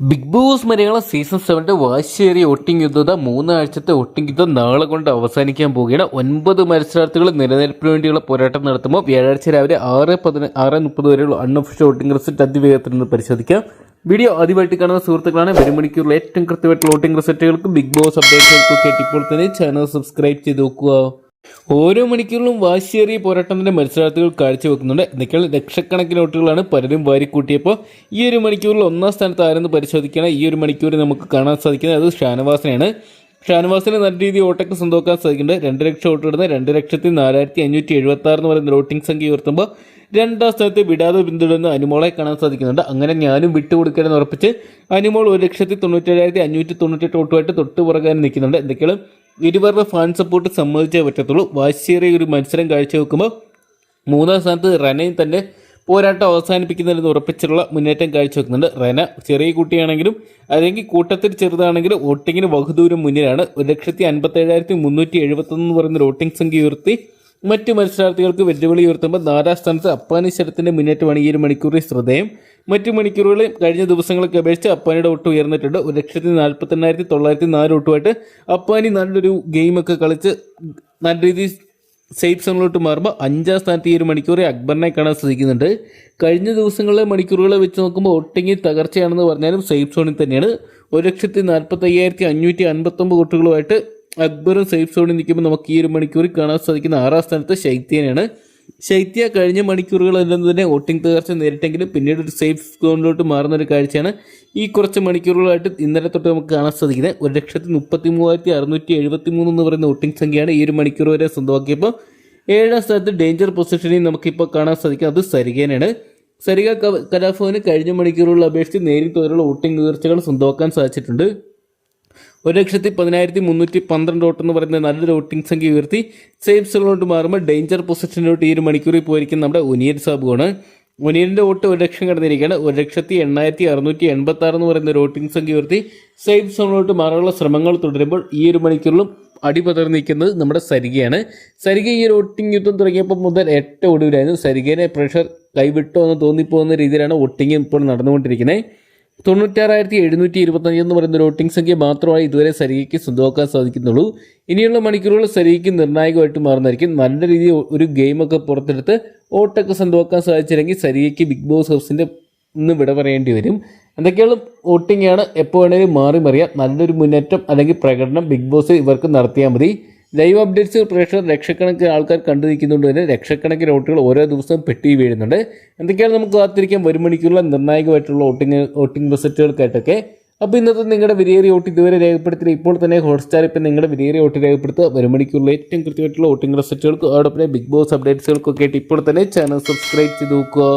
Big Boss Malayalam season സെവന്റെ വാശിയേറിയ ഒട്ടിംഗ് യുദ്ധത മൂന്നാഴ്ചത്തെ ഒട്ടിംഗ് യുദ്ധം നാളെ കൊണ്ട് അവസാനിക്കാൻ പോവുകയാണ്. ഒൻപത് മത്സരാർത്ഥികൾ നിലനിൽപ്പിന് വേണ്ടിയുള്ള പോരാട്ടം നടത്തുമ്പോൾ വ്യാഴാഴ്ച രാവിലെ ആറ് പതിന ആറ് മുപ്പത് വരെയുള്ള അൺഒഫീഷ്യൽ വോട്ടിംഗ് റിസൾട്ട് അതിവേഗത്തിൽ നിന്ന് പരിശോധിക്കാം. വീഡിയോ ആദ്യമായിട്ട് കാണുന്ന സുഹൃത്തുക്കളാണ് വരും ഏറ്റവും കൃത്യമായിട്ടുള്ള വോട്ടിംഗ് റിസൾട്ടുകൾക്കും ബിഗ് ബോസ് അപ്ഡേറ്റുകൾക്കും ഒക്കെ ഇപ്പോൾ തന്നെ ചാനൽ സബ്സ്ക്രൈബ് ചെയ്ത് നോക്കുക ഓരോ മണിക്കൂറിലും വാശിയേറിയ പോരാട്ടത്തിന്റെ മത്സരാർത്ഥികൾ കാഴ്ചവെക്കുന്നുണ്ട്. എന്തൊക്കെയാണ് ലക്ഷക്കണക്കിന് വോട്ടുകളാണ് പലരും വാരിക്കൂട്ടിയപ്പോൾ ഈ ഒരു മണിക്കൂറിൽ ഒന്നാം സ്ഥാനത്ത് ആരെന്ന് പരിശോധിക്കണം ഈ ഒരു മണിക്കൂറിൽ നമുക്ക് കാണാൻ സാധിക്കുന്നത് അത് ഷാനവാസിനെയാണ്. ഷാനവാസിന് നല്ല രീതിയിൽ ഓട്ടൊക്കെ സ്വന്തമാക്കാൻ സാധിക്കുന്നുണ്ട്. രണ്ട് ലക്ഷം വോട്ട് ഇടുന്ന രണ്ട് ലക്ഷത്തി നാലായിരത്തി അഞ്ഞൂറ്റി എഴുപത്തി ആറ് എന്ന് പറയുന്ന വോട്ടിംഗ് സംഖ്യ ഉയർത്തുമ്പോൾ രണ്ടാം സ്ഥാനത്ത് വിടാതെ പിന്തുടരുന്ന അനുമോളെ കാണാൻ സാധിക്കുന്നുണ്ട്. അങ്ങനെ ഞാനും വിട്ടുകൊടുക്കണമെന്ന് ഉറപ്പിച്ച് അനുമോൾ ഒരു ലക്ഷത്തി തൊണ്ണൂറ്റേഴായിരത്തി അഞ്ഞൂറ്റി തൊണ്ണൂറ്റെട്ട് ഓട്ടുമായിട്ട് തൊട്ട് പുറകാൻ നിൽക്കുന്നുണ്ട്. എന്തൊക്കെയാണ് ഇരുവരുടെ ഫാൻ സപ്പോർട്ട് സമ്മതിച്ചേ പറ്റത്തുള്ളൂ. വാശിയേറിയ ഒരു മത്സരം കാഴ്ചവെക്കുമ്പോൾ മൂന്നാം സ്ഥാനത്ത് റനയും തന്നെ പോരാട്ടം അവസാനിപ്പിക്കുന്നതിന് ഉറപ്പിച്ചുള്ള മുന്നേറ്റം കാഴ്ചവെക്കുന്നുണ്ട്. റന ചെറിയ കുട്ടിയാണെങ്കിലും അല്ലെങ്കിൽ കൂട്ടത്തിൽ ചെറുതാണെങ്കിലും വോട്ടിങ്ങിന് ബഹുദൂരം മുന്നിലാണ്. ഒരു ലക്ഷത്തി അൻപത്തേഴായിരത്തി മുന്നൂറ്റി എഴുപത്തൊന്ന് പറയുന്ന വോട്ടിംഗ് സംഖ്യ ഉയർത്തി മറ്റു മത്സരാർത്ഥികൾക്ക് വെല്ലുവിളി ഉയർത്തുമ്പോൾ നാലാം സ്ഥാനത്ത് അപ്പാനി ശരത്തിന്റെ മുന്നേറ്റമാണ് ഈ ഒരു മണിക്കൂറിൽ ശ്രദ്ധേയം. മറ്റ് മണിക്കൂറുകളിൽ കഴിഞ്ഞ ദിവസങ്ങളൊക്കെ അപേക്ഷിച്ച് അപ്പാനിയുടെ ഒട്ട് ഉയർന്നിട്ടുണ്ട്. ഒരു ലക്ഷത്തി നാൽപ്പത്തെണ്ണായിരത്തി തൊള്ളായിരത്തി നാല് ഒട്ടുമായിട്ട് അപ്പാനി നല്ലൊരു ഗെയിമൊക്കെ കളിച്ച് നല്ല രീതിയിൽ സേഫ് സോണിലോട്ട് മാറുമ്പോൾ അഞ്ചാം സ്ഥാനത്ത് ഈ ഒരു മണിക്കൂറിൽ അക്ബറിനെ കാണാൻ ശ്രദ്ധിക്കുന്നുണ്ട് കഴിഞ്ഞ ദിവസങ്ങളിലെ മണിക്കൂറുകളെ വെച്ച് നോക്കുമ്പോൾ ഒട്ടിങ്ങി തകർച്ചയാണെന്ന് പറഞ്ഞാലും സേഫ് സോണിൽ തന്നെയാണ്. ഒരു ലക്ഷത്തി നാൽപ്പത്തി അയ്യായിരത്തി അഞ്ഞൂറ്റി അൻപത്തൊമ്പത് കുട്ടികളുമായിട്ട് അക്ബറും സേഫ് സോണിൽ നിൽക്കുമ്പോൾ നമുക്ക് ഈ ഒരു മണിക്കൂറിൽ കാണാൻ സാധിക്കുന്ന ആറാം സ്ഥാനത്ത് ശൈത്യനാണ്. ശൈത്യ കഴിഞ്ഞ മണിക്കൂറുകളെല്ലാം തന്നെ വോട്ടിംഗ് തകർച്ച നേരിട്ടെങ്കിലും പിന്നീട് ഒരു സേഫ് സോണിലോട്ട് മാറുന്ന ഒരു കാഴ്ചയാണ് ഈ കുറച്ച് മണിക്കൂറുകളായിട്ട് ഇന്നലെ തൊട്ട് നമുക്ക് കാണാൻ സാധിക്കുന്നത്. ഒരു ലക്ഷത്തി മുപ്പത്തി മൂവായിരത്തി അറുന്നൂറ്റി എഴുപത്തി മൂന്ന് എന്ന് പറയുന്ന വോട്ടിംഗ് സംഖ്യയാണ് ഈ ഒരു മണിക്കൂർ വരെ സ്വന്തമാക്കിയപ്പോൾ ഏഴാം സ്ഥാനത്ത് ഡേഞ്ചർ പൊസിഷനിൽ നമുക്കിപ്പോൾ കാണാൻ സാധിക്കും അത് സരികേനാണ് സരിക കലാഭവന് കഴിഞ്ഞ മണിക്കൂറുകളിൽ അപേക്ഷിച്ച് നേരിട്ട് വരെയുള്ള വോട്ടിംഗ് ഉയർച്ചകൾ സ്വന്തമാക്കാൻ സാധിച്ചിട്ടുണ്ട്. ഒരു ലക്ഷത്തി പതിനായിരത്തി മുന്നൂറ്റി പന്ത്രണ്ട് വോട്ട് എന്ന് പറയുന്ന നല്ലൊരു വോട്ടിംഗ് സംഖ്യ ഉയർത്തി സേഫ് സോണിലോട്ട് മാറുമ്പോൾ ഡേഞ്ചർ പൊസിഷനിലോട്ട് ഈ ഒരു മണിക്കൂറിൽ പോയിരിക്കുന്ന നമ്മുടെ ഒനിയൻ സാബുവാണ്. ഒനിയന്റെ വോട്ട് ഒരു ലക്ഷം കടന്നിരിക്കുകയാണ്. ഒരു ലക്ഷത്തി എണ്ണായിരത്തി അറുന്നൂറ്റി എൺപത്തി ആറ് എന്ന് പറയുന്ന ഒരു വോട്ടിംഗ് സംഖ്യ ഉയർത്തി സേഫ് സോണിലോട്ട് മാറാനുള്ള ശ്രമങ്ങൾ തുടരുമ്പോൾ ഈ ഒരു മണിക്കൂറിലും അടിപതർന്നിരിക്കുന്നത് നമ്മുടെ സരികയാണ്. സരിക ഈ ഒരു യുദ്ധം തുടങ്ങിയപ്പോൾ മുതൽ എട്ട് ഒടുവിലായിരുന്നു. സരികേനെ പ്രഷർ കൈവിട്ടോ എന്ന് തോന്നിപ്പോകുന്ന രീതിയിലാണ് വോട്ടിംഗ് ഇപ്പോൾ നടന്നുകൊണ്ടിരിക്കുന്നത്. തൊണ്ണൂറ്റാറായിരത്തി എഴുന്നൂറ്റി ഇരുപത്തഞ്ച് എന്ന് പറയുന്ന വോട്ടിംഗ് സംഖ്യ മാത്രമായി ഇതുവരെ സരികയ്ക്ക് സ്വന്തമാക്കാൻ സാധിക്കുന്നുള്ളൂ. ഇനിയുള്ള മണിക്കൂറുകൾ സരികയ്ക്ക് നിർണായകമായിട്ട് മാറുന്നതായിരിക്കും. നല്ല രീതിയിൽ ഒരു ഗെയിമൊക്കെ പുറത്തെടുത്ത് വോട്ടൊക്കെ സ്വന്തമാക്കാൻ സാധിച്ചില്ലെങ്കിൽ സരികയ്ക്ക് ബിഗ് ബോസ് ഹൗസിന്റെ ഇന്ന് വിട പറയേണ്ടി വരും. എന്തൊക്കെയാണ് വോട്ടിംഗ് ആണ് എപ്പോൾ വേണമെങ്കിലും മാറി മറിയാം. നല്ലൊരു മുന്നേറ്റം അല്ലെങ്കിൽ പ്രകടനം ബിഗ് ബോസ് ഇവർക്ക് നടത്തിയാൽ മതി. ലൈവ് അപ്ഡേറ്റ്സ് പ്രേക്ഷകർ ലക്ഷക്കണക്കിന് ആൾക്കാർ കണ്ടു നിൽക്കുന്നുണ്ട് തന്നെ. ലക്ഷക്കണക്കിന് വോട്ടുകൾ ഓരോ ദിവസവും പെട്ടി വീഴുന്നുണ്ട്. എന്തൊക്കെയാണ് നമുക്ക് കാത്തിരിക്കാൻ ഒരു മണിക്കുള്ള നിർണായകമായിട്ടുള്ള വോട്ടിംഗ് വോട്ടിംഗ് റിസൾട്ടുകൾക്കായിട്ടൊക്കെ. അപ്പോൾ ഇന്നത്തെ നിങ്ങളുടെ വിലയേറിയ വോട്ട് ഇതുവരെ രേഖപ്പെടുത്തി ഇപ്പോൾ തന്നെ ഹോട്ട്സ്റ്റാർ ഇപ്പം നിങ്ങളുടെ വിലയേറിയ വോട്ട് രേഖപ്പെടുത്തുക. ഒരു മണിക്കുള്ള ഏറ്റവും കൃത്യമായിട്ടുള്ള വോട്ടിംഗ് റിസൾട്ടുകൾക്ക് അതോടൊപ്പം ബിഗ് ബോസ് അപ്ഡേറ്റ്സുകൾക്കൊക്കെ ആയിട്ട് ഇപ്പോൾ തന്നെ ചാനൽ സബ്സ്ക്രൈബ് ചെയ്ത് നോക്കുക.